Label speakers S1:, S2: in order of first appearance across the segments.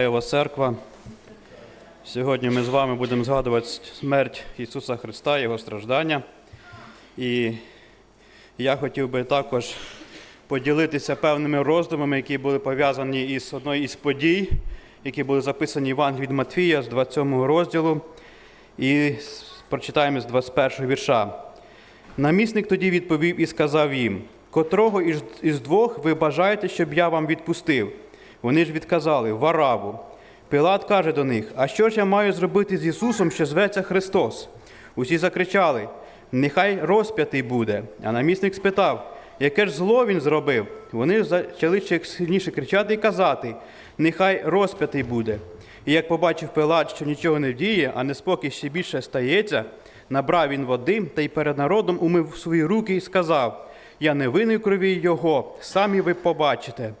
S1: Його церква. Сьогодні ми з вами будемо згадувати смерть Ісуса Христа, Його страждання. І я хотів би також поділитися певними роздумами, які були пов'язані із одною із подій, які були записані в Євангелії від Матвія з 27 розділу. І прочитаємо з 21 вірша. Намісник тоді відповів і сказав їм: котрого із двох ви бажаєте, щоб я вам відпустив? Вони ж відказали Вараву. Пилат каже до них: А що ж я маю зробити з Ісусом, що зветься Христос? Усі закричали: Нехай розп'ятий буде. А намісник спитав, яке ж зло він зробив? Вони ж почали ще сильніше кричати і казати: Нехай розп'ятий буде. І як побачив Пилат, що нічого не вдіє, а неспокій ще більше стається, набрав він води та й перед народом умив свої руки і сказав: Я не винний крові його, самі ви побачите.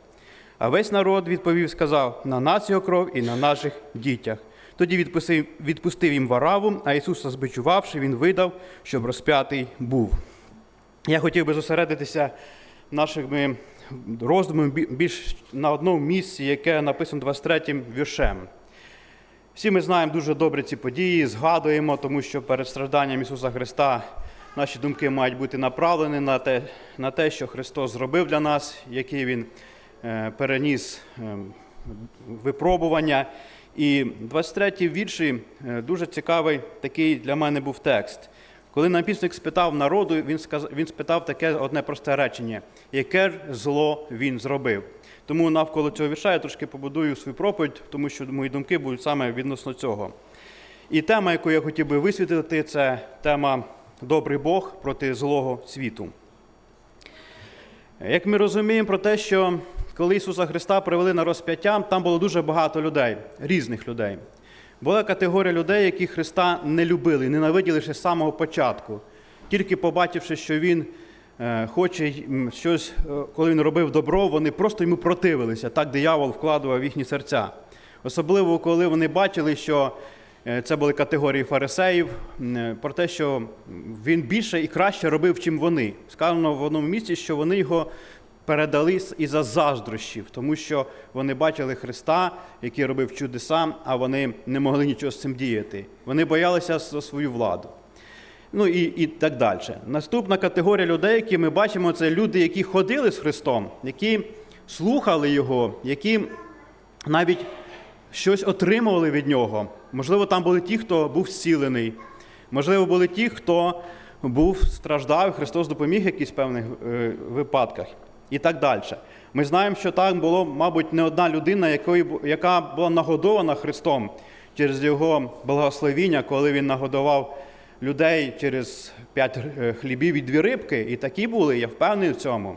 S1: А весь народ відповів, сказав: на нас його кров і на наших дітях. Тоді відпустив, відпустив їм вараву, а Ісуса збичувавши, він видав, щоб розп'ятий був. Я хотів би зосередитися нашими роздумами більш на одному місці, яке написано 23 віршем. Всі ми знаємо дуже добре ці події, згадуємо, тому що перед стражданням Ісуса Христа наші думки мають бути направлені на те, на те що Христос зробив для нас, який Він переніс е, випробування. І 23 вірші е, дуже цікавий такий для мене був текст. Коли напісник спитав народу, він, сказ... він спитав таке одне просте речення: яке ж зло він зробив? Тому навколо цього вірша я трошки побудую свою проповідь, тому що мої думки будуть саме відносно цього. І тема, яку я хотів би висвітлити, це тема Добрий Бог проти злого світу. Як ми розуміємо про те, що коли Ісуса Христа привели на розп'яття, там було дуже багато людей, різних людей. Була категорія людей, які Христа не любили, ненавиділи ще з самого початку. Тільки побачивши, що Він е, хоче щось, е, коли він робив добро, вони просто йому противилися. Так диявол вкладував в їхні серця. Особливо, коли вони бачили, що е, це були категорії фарисеїв, про те, що він більше і краще робив, чим вони. Сказано в одному місці, що вони його передали із-за заздрощів, тому що вони бачили Христа, який робив чудеса, а вони не могли нічого з цим діяти. Вони боялися за свою владу. Ну і, і так далі. Наступна категорія людей, які ми бачимо, це люди, які ходили з Христом, які слухали Його, які навіть щось отримували від Нього. Можливо, там були ті, хто був зцілений. Можливо, були ті, хто був страждав, Христос допоміг в якихось певних е, випадках і так далі. Ми знаємо, що там було, мабуть, не одна людина, яка була нагодована Христом через його благословіння, коли він нагодував людей через п'ять е, хлібів і дві рибки. І такі були, я впевнений в цьому.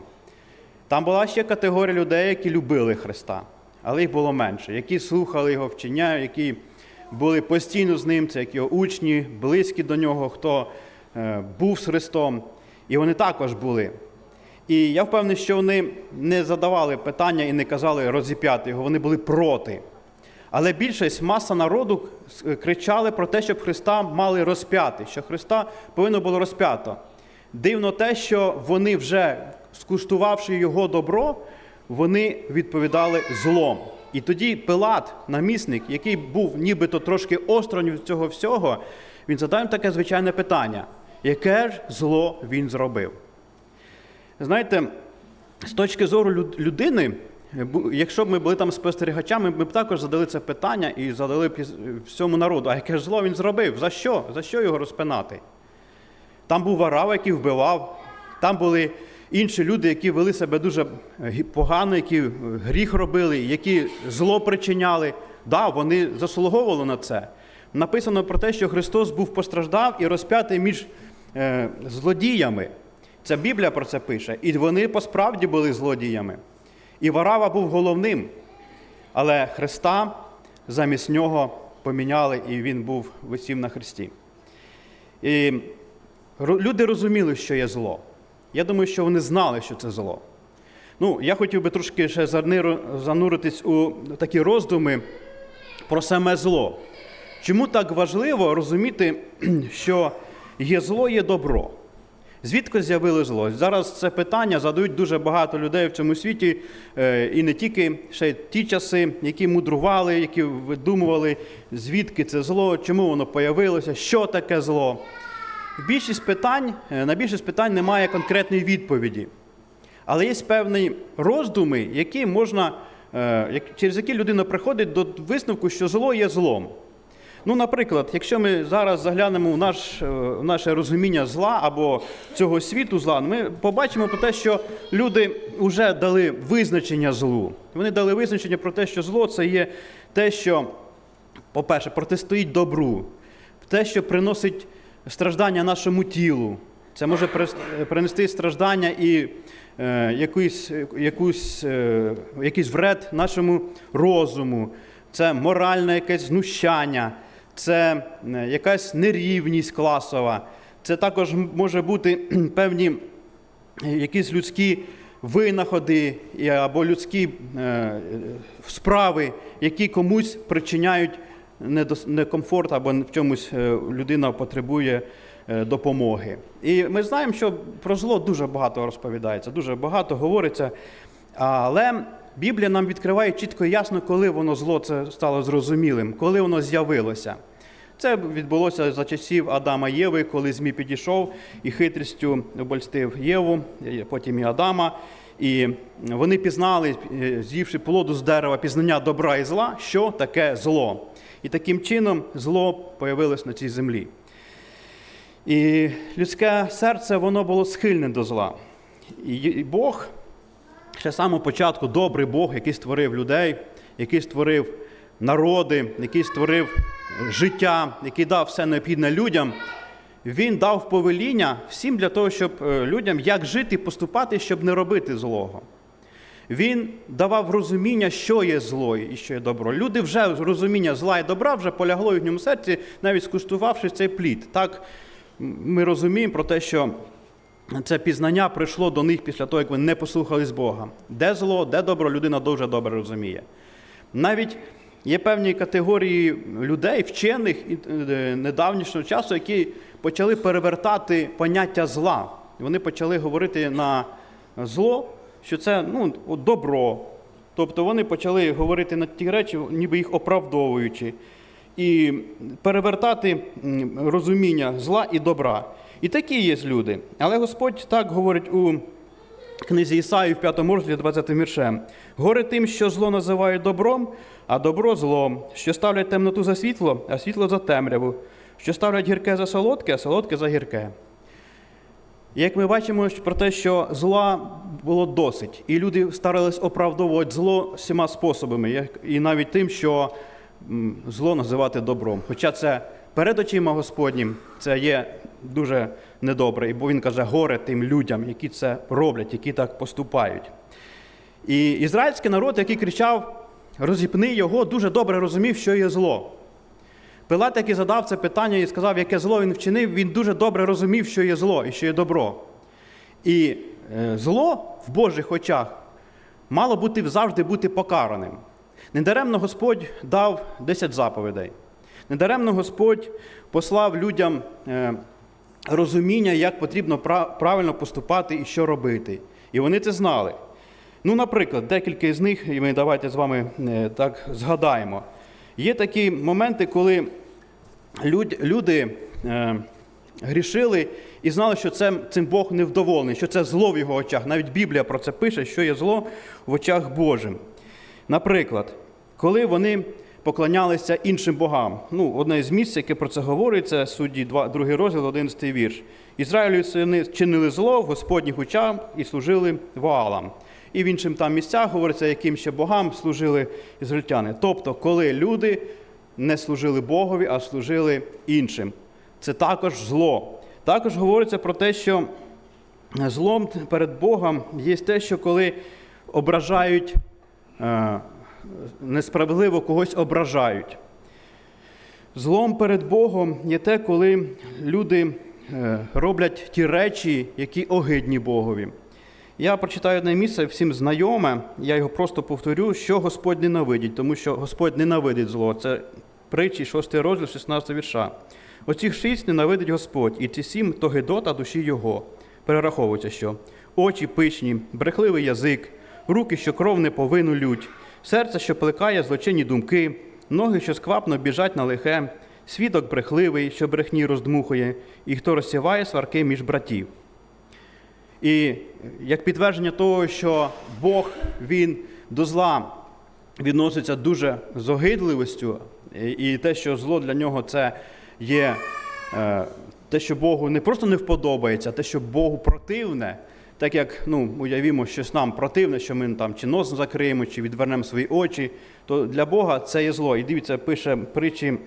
S1: Там була ще категорія людей, які любили Христа, але їх було менше, які слухали Його вчення, які були постійно з ним, це як його учні, близькі до нього, хто е, був з Христом. І вони також були. І я впевнений, що вони не задавали питання і не казали розіп'яти його, вони були проти. Але більшість маса народу кричали про те, щоб Христа мали розп'яти, що Христа повинно було розп'ято. Дивно те, що вони вже, скуштувавши його добро, вони відповідали злом. І тоді Пилат, намісник, який був нібито трошки осторонь від цього всього, він задав їм таке звичайне питання: яке ж зло він зробив? Знаєте, з точки зору людини, е, якщо б ми були там спостерігачами, ми б також задали це питання і задали б всьому народу, а яке ж зло він зробив? За що? За що його розпинати? Там був варав, який вбивав, там були інші люди, які вели себе дуже е, погано, які е, гріх робили, які зло причиняли. Да, вони заслуговували на це. Написано про те, що Христос був постраждав і розп'ятий між е, злодіями. Ця Біблія про це пише. І вони посправді були злодіями. І Варава був головним. Але Христа замість нього поміняли, і він був висів на хресті. І люди розуміли, що є зло. Я думаю, що вони знали, що це зло. Ну, я хотів би трошки ще зануритись у такі роздуми про саме зло. Чому так важливо розуміти, що є зло, є добро? Звідки з'явилось зло? Зараз це питання задають дуже багато людей в цьому світі, е, і не тільки ще ті часи, які мудрували, які видумували, звідки це зло, чому воно появилося, що таке зло. Більшість питань, е, на більшість питань немає конкретної відповіді. Але є певні роздуми, які можна, е, через які людина приходить до висновку, що зло є злом. Ну, наприклад, якщо ми зараз заглянемо в, наш, е, в наше розуміння зла або цього світу зла, ми побачимо про те, що люди вже дали визначення злу. Вони дали визначення про те, що зло це є те, що, по-перше, протистоїть добру, те, що приносить страждання нашому тілу. Це може принести страждання і е, якусь, якусь, е, якийсь вред нашому розуму, це моральне якесь знущання, це е, якась нерівність класова, це також може бути певні якісь людські винаходи або людські е, справи, які комусь причиняють некомфорт або в чомусь е, людина потребує допомоги. І ми знаємо, що про зло дуже багато розповідається, дуже багато говориться. Але Біблія нам відкриває чітко і ясно, коли воно зло це стало зрозумілим, коли воно з'явилося. Це відбулося за часів Адама Єви, коли Змій підійшов і хитрістю обольстив Єву, потім і Адама. І вони пізнали, е, з'ївши плоду з дерева пізнання добра і зла, що таке зло. І таким чином зло появилось на цій землі. І людське серце воно було схильне до зла. І Бог, ще з самого початку, добрий Бог, який створив людей, який створив народи, який створив життя, який дав все необхідне людям, він дав повеління всім для того, щоб е, людям як жити поступати, щоб не робити злого. Він давав розуміння, що є зло і що є добро. Люди вже розуміння зла і добра вже полягло в їхньому серці, навіть скуштувавши цей плід. Так ми розуміємо про те, що це пізнання прийшло до них після того, як вони не послухались Бога. Де зло, де добро, людина дуже добре розуміє. Навіть є певні категорії людей, вчених е, недавнішнього часу, які почали перевертати поняття зла. Вони почали говорити на зло, що це ну, добро. Тобто вони почали говорити на ті речі, ніби їх оправдовуючи, і перевертати розуміння зла і добра. І такі є люди. Але Господь так говорить у книзі Ісаї в 5 розділі 20 віршем. Горе тим, що зло називають добром, а добро злом, що ставлять темноту за світло, а світло за темряву, що ставлять гірке за солодке, а солодке за гірке. Як ми бачимо про те, що зла було досить, і люди старались оправдовувати зло всіма способами, і навіть тим, що зло називати добром. Хоча це перед очима Господнім це є дуже недобре, бо він каже горе тим людям, які це роблять, які так поступають. І ізраїльський народ, який кричав розіпни його, дуже добре розумів, що є зло. Пилат, який задав це питання і сказав, яке зло він вчинив, він дуже добре розумів, що є зло і що є добро. І е, зло в Божих очах мало бути завжди бути покараним. Недаремно Господь дав 10 заповідей. Недаремно Господь послав людям е, розуміння, як потрібно правильно поступати і що робити. І вони це знали. Ну, наприклад, декілька з них, і ми давайте з вами е, так згадаємо. Є такі моменти, коли люди е, грішили і знали, що це, цим Бог невдоволений, що це зло в його очах. Навіть Біблія про це пише, що є зло в очах Божим. Наприклад, коли вони поклонялися іншим богам. Ну, одне з місць, яке про це говорить, це судді 2, 2 розділ, 11 вірш. Ізраїлю вони чинили зло в Господніх очах і служили Ваалам. І в іншим там місцях говориться, яким ще богам служили ізраїльтяни. Тобто, коли люди не служили Богові, а служили іншим. Це також зло. Також говориться про те, що злом перед Богом є те, що коли ображають е, несправедливо когось ображають. Злом перед Богом є те, коли люди е, роблять ті речі, які огидні Богові. Я прочитаю одне місце всім знайоме, я його просто повторю, що Господь ненавидить, тому що Господь ненавидить зло. Це притчі 6 розділ, 16 вірша. Оцих шість ненавидить Господь, і ці сім то гидота душі Його. перераховується, що очі пишні, брехливий язик, руки, що кров не повину лють, серце, що плекає злочинні думки, ноги, що сквапно біжать на лихе, свідок брехливий, що брехні роздмухує, і хто розсіває сварки між братів. І як підтвердження того, що Бог він до зла відноситься дуже з огидливістю, і- те, що зло для нього це є е, те, що Богу не просто не вподобається, а те, що Богу противне, так як ну, уявімо, щось нам противне, що ми там чи нос закриємо, чи відвернемо свої очі, то для Бога це є зло. І дивіться, пише притчі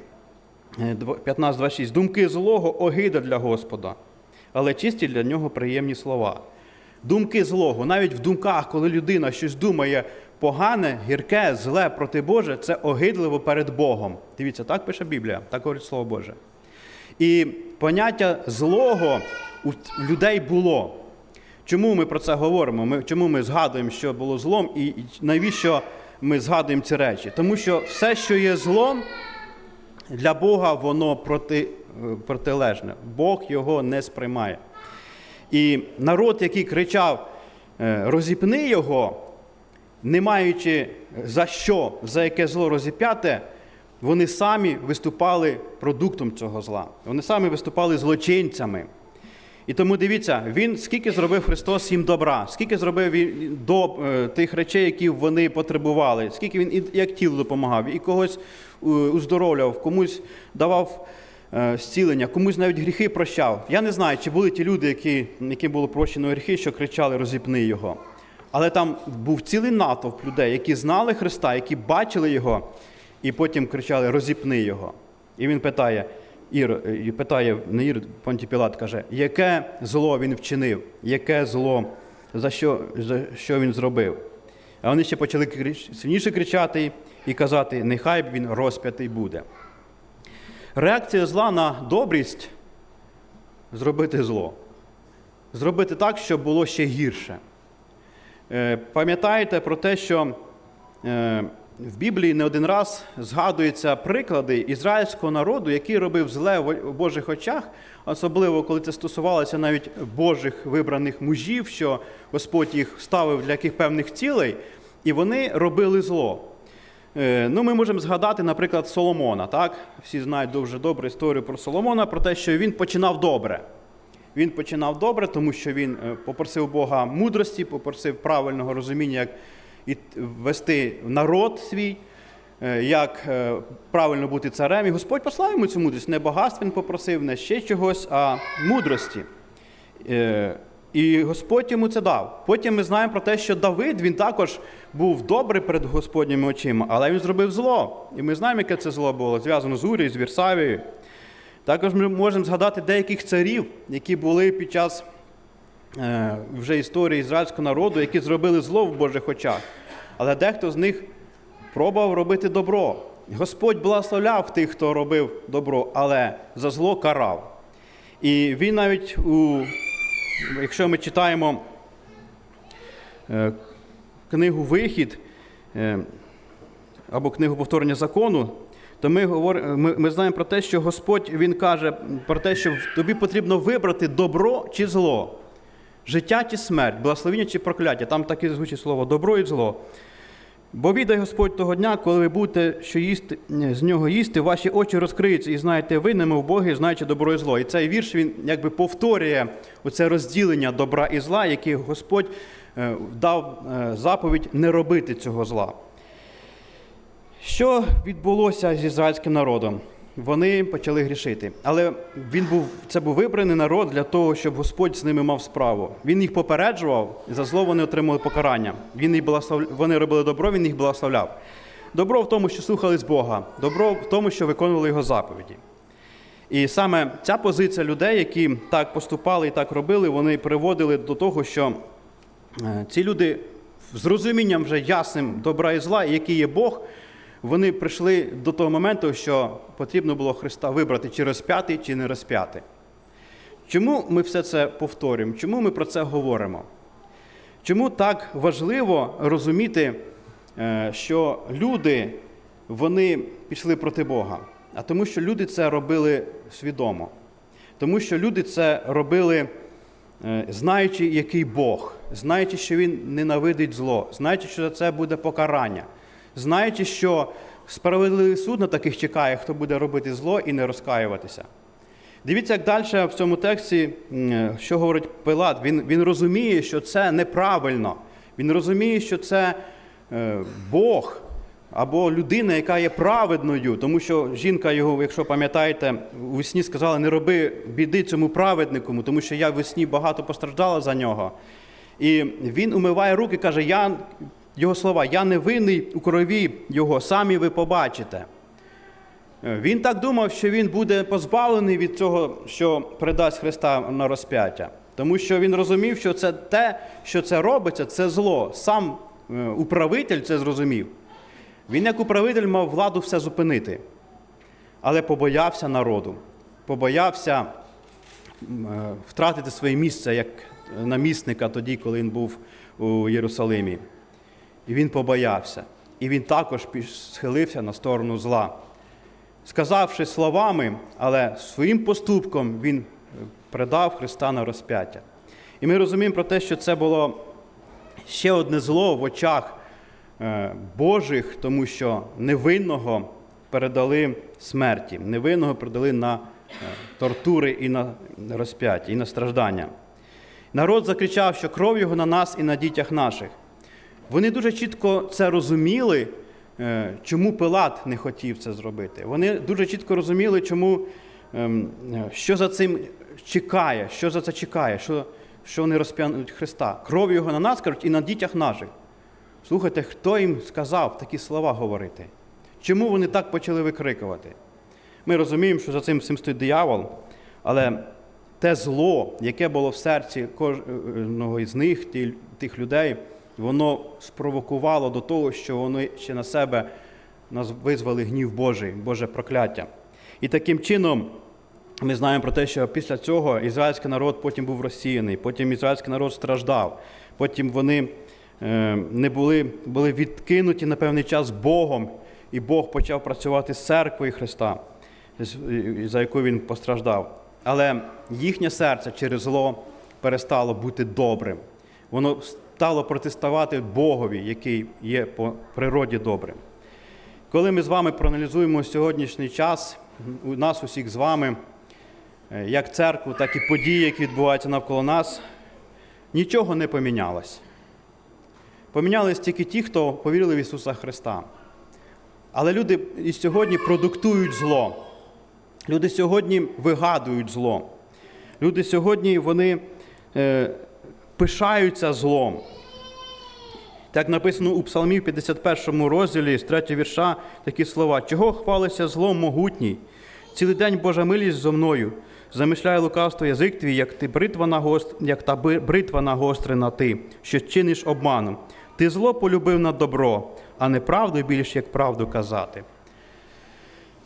S1: е, 15.26. Думки злого огида для Господа, але чисті для нього приємні слова. Думки злого, навіть в думках, коли людина щось думає погане, гірке, зле проти Боже, це огидливо перед Богом. Дивіться, так пише Біблія, так говорить Слово Боже. І поняття злого у людей було. Чому ми про це говоримо? Ми, чому ми згадуємо, що було злом, і навіщо ми згадуємо ці речі? Тому що все, що є злом, для Бога воно проти, е, протилежне. Бог його не сприймає. І народ, який кричав е, розіпни його, не маючи за що, за яке зло розіп'яте, вони самі виступали продуктом цього зла. Вони самі виступали злочинцями. І тому дивіться, він скільки зробив Христос їм добра, скільки зробив він до е, тих речей, які вони потребували, скільки він і як тілу допомагав, і когось е, уздоровлював, комусь давав е, зцілення, комусь навіть гріхи прощав. Я не знаю, чи були ті люди, які, яким було прощено гріхи, що кричали розіпни його. Але там був цілий натовп людей, які знали Христа, які бачили його, і потім кричали Розіпни його. І він питає, Ір, і питає не Ір, Понті Пілат каже, яке зло він вчинив, яке зло, за що, за що він зробив. А вони ще почали сильніше кричати і казати, нехай він розп'ятий буде. Реакція зла на добрість зробити зло. Зробити так, щоб було ще гірше. Е, Пам'ятаєте про те, що е, в Біблії не один раз згадуються приклади ізраїльського народу, який робив зле в Божих очах, особливо коли це стосувалося навіть Божих вибраних мужів, що Господь їх ставив для яких певних цілей, і вони робили зло. Е, Ну, ми можемо згадати, наприклад, Соломона. Так? Всі знають дуже добру історію про Соломона, про те, що він починав добре. Він починав добре, тому що він е, попросив Бога мудрості, попросив правильного розуміння, як і вести народ свій, е, як е, правильно бути царем. І Господь послав йому цю мудрість. Не багатств він попросив, не ще чогось, а мудрості. Е, І Господь йому це дав. Потім ми знаємо про те, що Давид він також був добрий перед Господніми очима, але він зробив зло. І ми знаємо, яке це зло було, зв'язано з Урією, з Вірсавією. Також ми можемо згадати деяких царів, які були під час вже історії ізраїльського народу, які зробили зло в Божих очах. Але дехто з них пробував робити добро. Господь благословляв тих, хто робив добро, але за зло карав. І він навіть у, якщо ми читаємо е, книгу Вихід е, або книгу повторення закону, то ми, говор- ми, ми знаємо про те, що Господь Він каже про те, що тобі потрібно вибрати добро чи зло, життя чи смерть, благословення чи прокляття. Там таке звучить слово добро і зло. Бо відай Господь того дня, коли ви будете що їсти, з нього їсти, ваші очі розкриються і знаєте ви, немов Боги, знаючи добро і зло. І цей вірш він якби повторює оце розділення добра і зла, яке Господь е, дав е, заповідь не робити цього зла. Що відбулося з ізраїльським народом? Вони почали грішити. Але він був, це був вибраний народ для того, щоб Господь з ними мав справу. Він їх попереджував, і за зло вони отримали покарання. Він їх благослов... Вони робили добро, він їх благословляв. Добро в тому, що слухались Бога, добро в тому, що виконували його заповіді. І саме ця позиція людей, які так поступали і так робили, вони приводили до того, що е, ці люди з розумінням вже ясним добра і зла, який є Бог, вони прийшли до того моменту, що потрібно було Христа вибрати, чи розп'яти, чи не розп'яти. Чому ми все це повторюємо? Чому ми про це говоримо? Чому так важливо розуміти, е, що люди вони пішли проти Бога? А тому, що люди це робили свідомо. Тому що люди це робили е, знаючи, який Бог, знаючи, що Він ненавидить зло, знаючи, що за це буде покарання, знаючи, що справедливий суд на таких чекає, хто буде робити зло і не розкаюватися. Дивіться, як далі в цьому тексті, що говорить Пилат. Він, він розуміє, що це неправильно. Він розуміє, що це е, Бог або людина, яка є праведною, тому що жінка його, якщо пам'ятаєте, у весні сказала, не роби біди цьому праведнику, тому що я весні багато постраждала за нього. І він умиває руки, каже, я, його слова, я не винний у крові його, самі ви побачите. Е, Він так думав, що він буде позбавлений від цього, що предасть Христа на розп'яття. Тому що він розумів, що це те, що це робиться, це зло. Сам е, управитель це зрозумів. Він, як управитель, мав владу все зупинити, але побоявся народу, побоявся е, втратити своє місце як намісника тоді, коли він був у Єрусалимі. І він побоявся. І він також схилився на сторону зла сказавши словами, але своїм поступком він е, предав Христа на розп'яття. І ми розуміємо про те, що це було ще одне зло в очах е, Божих, тому що невинного передали смерті, невинного передали на е, тортури і на розп'яття, і на страждання. Народ закричав, що кров його на нас і на дітях наших. Вони дуже чітко це розуміли, е, чому Пилат не хотів це зробити. Вони дуже чітко розуміли, чому, ем, е, що за цим чекає, що за це чекає, що, що вони розп'януть Христа. Кров його на нас, кажуть, і на дітях наших. Слухайте, хто їм сказав такі слова говорити? Чому вони так почали викрикувати? Ми розуміємо, що за цим всім стоїть диявол, але те зло, яке було в серці кожного із них, тих людей, воно спровокувало до того, що вони ще на себе визвали гнів Божий, Боже прокляття. І таким чином ми знаємо про те, що після цього ізраїльський народ потім був розсіяний, потім ізраїльський народ страждав, потім вони е, не були, були відкинуті на певний час Богом, і Бог почав працювати з церквою Христа, за яку він постраждав. Але їхнє серце через зло перестало бути добрим. Воно стало протиставати Богові, який є по природі добрим. Коли ми з вами проаналізуємо сьогоднішній час, у нас усіх з вами, е, як церкву, так і події, які відбуваються навколо нас, нічого не помінялось. Помінялись тільки ті, хто повірили в Ісуса Христа. Але люди і сьогодні продуктують зло. Люди сьогодні вигадують зло. Люди сьогодні вони е, пишаються злом. Так написано у Псалмі в 51 розділі з 3 вірша такі слова: Чого хвалиться злом могутній? Цілий день Божа милість зо мною. Замишляє лукавство язик твій, як ти бритва на гост... як та бритва нагострена ти, що чиниш обманом. Ти зло полюбив на добро, а не правду більш як правду казати.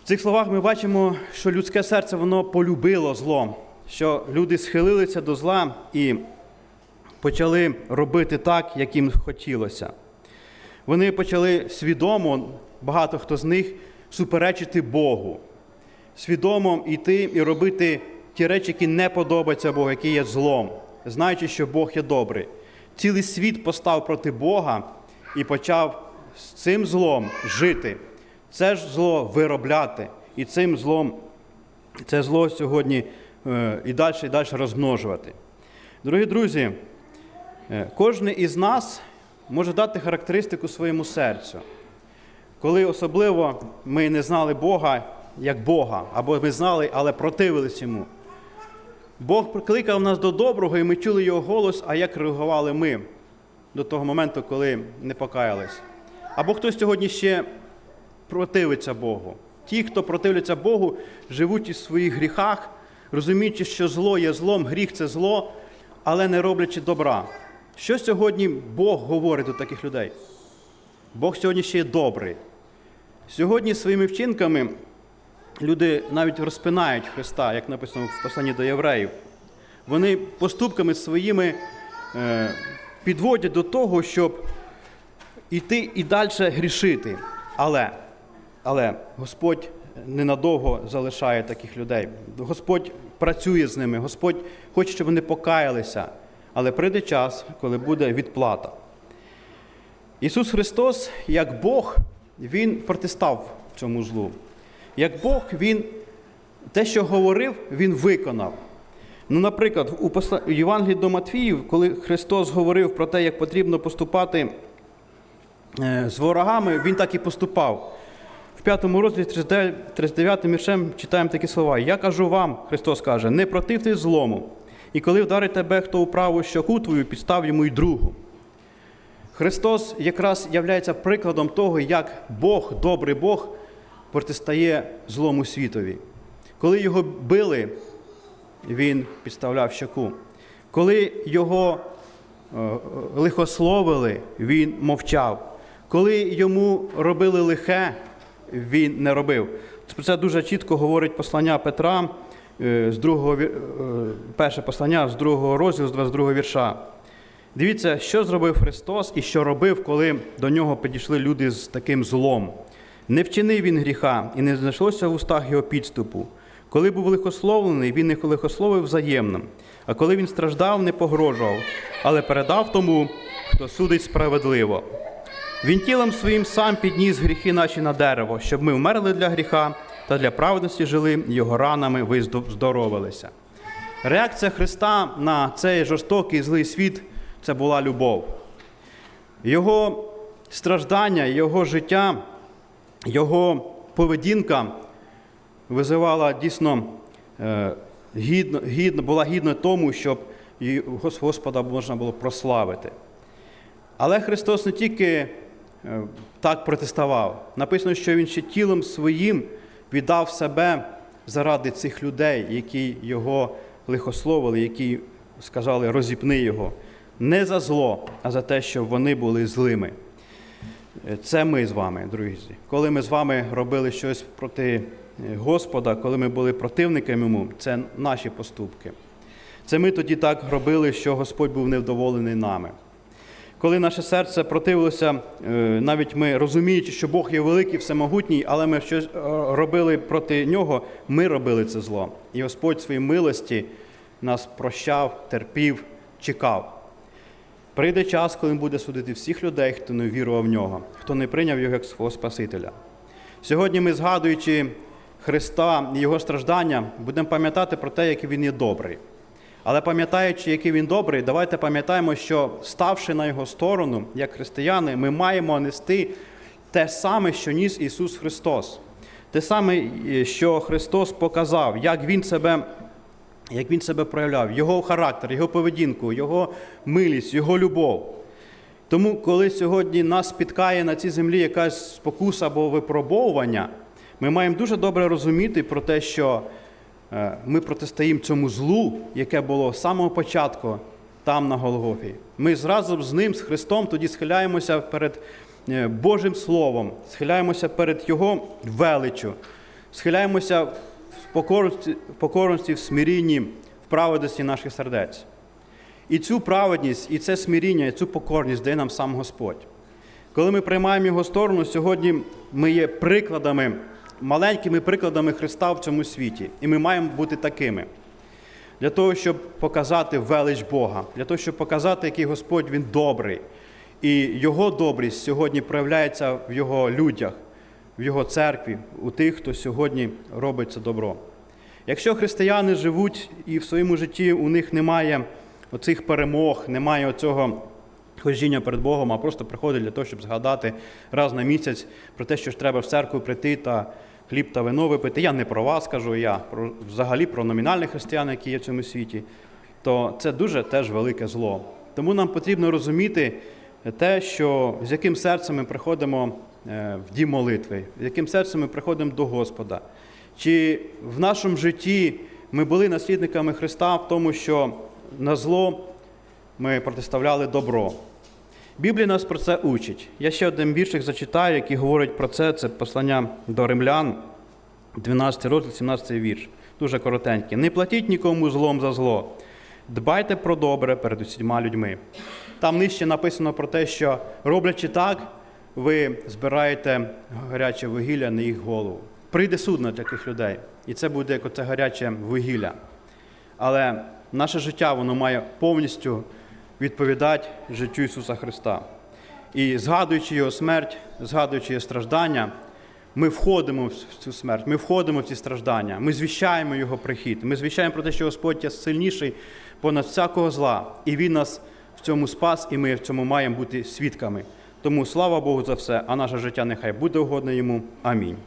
S1: В цих словах ми бачимо, що людське серце воно полюбило зло, що люди схилилися до зла і почали робити так, як їм хотілося. Вони почали свідомо, багато хто з них, суперечити Богу, свідомо йти і робити ті речі, які не подобаються Богу, які є злом, знаючи, що Бог є добрий. Цілий світ постав проти Бога і почав з цим злом жити, це ж зло виробляти, і цим злом це зло сьогодні е, і далі, і далі розмножувати. Дорогі друзі, Кожен із нас може дати характеристику своєму серцю, коли особливо ми не знали Бога як Бога, або ми знали, але противились йому. Бог прикликав нас до доброго, і ми чули його голос, а як реагували ми до того моменту, коли не покаялись. Або хтось сьогодні ще противиться Богу. Ті, хто противляться Богу, живуть у своїх гріхах, розуміючи, що зло є злом, гріх це зло, але не роблячи добра. Що сьогодні Бог говорить до таких людей? Бог сьогодні ще є добрий. Сьогодні своїми вчинками люди навіть розпинають Христа, як написано в посланні до євреїв. Вони поступками своїми е, підводять до того, щоб іти і далі грішити. Але, але Господь ненадовго залишає таких людей. Господь працює з ними, Господь хоче, щоб вони покаялися, але прийде час, коли буде відплата. Ісус Христос, як Бог, Він протистав цьому злу. Як Бог, Він те, що говорив, Він виконав. Ну, наприклад, у Євангелії до Матвіїв, коли Христос говорив про те, як потрібно поступати е, з ворогами, Він так і поступав. В п'ятому розділі 39 39 віршем читаємо такі слова. Я кажу вам, Христос каже, не противте злому. І коли вдарить тебе хто у праву щоку твою, підстав йому й другу. Христос якраз являється прикладом того, як Бог, добрий Бог, протистає злому світові. Коли його били, він підставляв щоку. Коли його е, лихословили, він мовчав. Коли йому робили лихе, він не робив. Про це дуже чітко говорить послання Петра, з другого, е, перше послання з другого розділу, з 22 вірша. Дивіться, що зробив Христос і що робив, коли до нього підійшли люди з таким злом. Не вчинив він гріха, і не знайшлося в устах його підступу. Коли був лихословлений, він не лихословив взаємно. А коли він страждав, не погрожував, але передав тому, хто судить справедливо. Він тілом своїм сам підніс гріхи наші на дерево, щоб ми вмерли для гріха та для праведності жили, його ранами ви здоровилися. Реакція Христа на цей жорстокий злий світ це була любов. Його страждання, його життя, його поведінка визивала дійсно е, гідно, гідно, була гідна тому, щоб Господа можна було прославити. Але Христос не тільки е, так протиставав. Написано, що Він ще тілом своїм віддав себе заради цих людей, які його лихословили, які сказали розіпни його. Не за зло, а за те, щоб вони були злими. Це ми з вами, друзі. Коли ми з вами робили щось проти е, Господа, коли ми були противниками йому, це наші поступки. Це ми тоді так робили, що Господь був невдоволений нами. Коли наше серце противилося, е, навіть ми розуміючи, що Бог є великий, всемогутній, але ми щось е, робили проти нього, ми робили це зло. І Господь своїй милості нас прощав, терпів, чекав. Прийде час, коли він буде судити всіх людей, хто не вірував в нього, хто не прийняв його як свого Спасителя. Сьогодні ми, згадуючи Христа і Його страждання, будемо пам'ятати про те, який Він є добрий. Але пам'ятаючи, який він добрий, давайте пам'ятаємо, що ставши на його сторону, як християни, ми маємо нести те саме, що ніс Ісус Христос. Те саме, що Христос показав, як Він себе, як він себе проявляв, Його характер, Його поведінку, Його милість, Його любов. Тому, коли сьогодні нас спіткає на цій землі якась спокуса або випробовування, ми маємо дуже добре розуміти про те, що е, ми протистоїмо цьому злу, яке було з самого початку там на Голгофі. Ми зразу з ним, з Христом, тоді схиляємося перед е, Божим Словом, схиляємося перед Його величчю, схиляємося в покорності, в покорності, в смирінні, в праведності наших сердець. І цю праведність, і це смиріння, і цю покорність дає нам сам Господь. Коли ми приймаємо Його сторону, сьогодні ми є прикладами, маленькими прикладами Христа в цьому світі. І ми маємо бути такими. Для того, щоб показати велич Бога, для того, щоб показати, який Господь Він добрий. І Його добрість сьогодні проявляється в Його людях, в Його церкві, у тих, хто сьогодні робить це добро. Якщо християни живуть і в своєму житті у них немає оцих перемог, немає оцього ходіння перед Богом, а просто приходять для того, щоб згадати раз на місяць про те, що ж треба в церкву прийти та хліб та вино випити. Я не про вас кажу, я про взагалі про номінальних християн, які є в цьому світі, то це дуже теж велике зло. Тому нам потрібно розуміти те, що з яким серцем ми приходимо е, в дім молитви, з яким серцем ми приходимо до Господа. Чи в нашому житті ми були наслідниками Христа в тому, що на зло ми протиставляли добро. Біблія нас про це учить. Я ще один віршик зачитаю, який говорить про це. Це послання до римлян, 12 розділ, 17 вірш. Дуже коротенький. Не платіть нікому злом за зло. Дбайте про добре перед усіма людьми. Там нижче написано про те, що роблячи так, ви збираєте гаряче вугілля на їх голову. Прийде суд на таких людей, і це буде як оце гаряче вугілля. але наше життя воно має повністю відповідати життю Ісуса Христа. І згадуючи Його смерть, згадуючи Його страждання, ми входимо в цю смерть, ми входимо в ці страждання, ми звіщаємо Його прихід, ми звіщаємо про те, що Господь є сильніший понад всякого зла, і Він нас в цьому спас, і ми в цьому маємо бути свідками. Тому слава Богу за все, а наше життя нехай буде угодне йому. Амінь.